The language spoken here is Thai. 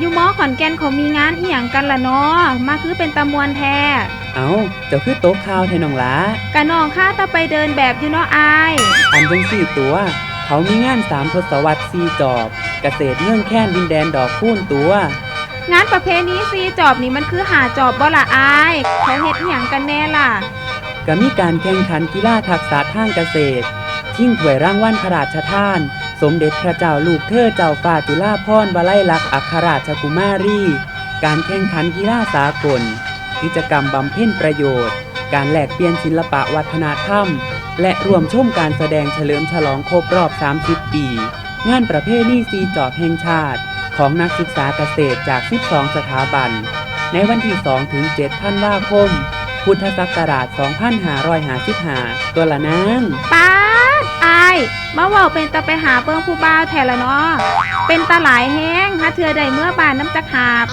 อยู่หมอขอนแก่นเขามีงานอีหยังกันล่ะเนาะมาคือเป็นตะมวนแท้เอาเจ้าคือโต๊ะข่าวแทน้องหลากะน้องข้าตะไปเดินแบบอยู่เนาะอาย อันจังสี่ตัว เขามีงานสามทศวรรษซีจอบ เกษตรเมืองแค้นดินแดนดอกคูนตัว งานประเพณีซีจอบนี่มันคือหาจอบบ่ล่ะอายเขาเฮ็ดอีหยังกันแน่ล่ะก็มีการแข่งขันกีฬาทักษะทางเกษตร ชิงถวยร่างวัลพระราชทาน สมเด็จพระเจ้าลูกเธอเจ้าฟ้าจุฬาภรณ์วลัยลักษณ์อัครราชกุมารี การแข่งขันกีฬาสากล กิจกรรมบำเพ็ญประโยชน์ การแลกเปลี่ยนศิลปะวัฒนธรรม และรวมชมการแสดงเฉลิมฉลองครบรอบ 30 ปี งานประเพณีซีจอบแห่งชาติ ของนักศึกษาเกษตรจาก 12 สถาบัน ในวันที่ 2 ถึง7ท่านว่าคมพุทธศักราช 2555 ตัวละนางป๊าดอาย มาเว้าเป็นตะไปหาเบิ่งผู้บ่าวแทนละเนาะเป็นตาหลายแห้งหาเธอใดเมื่อบานน้ำจักหาบ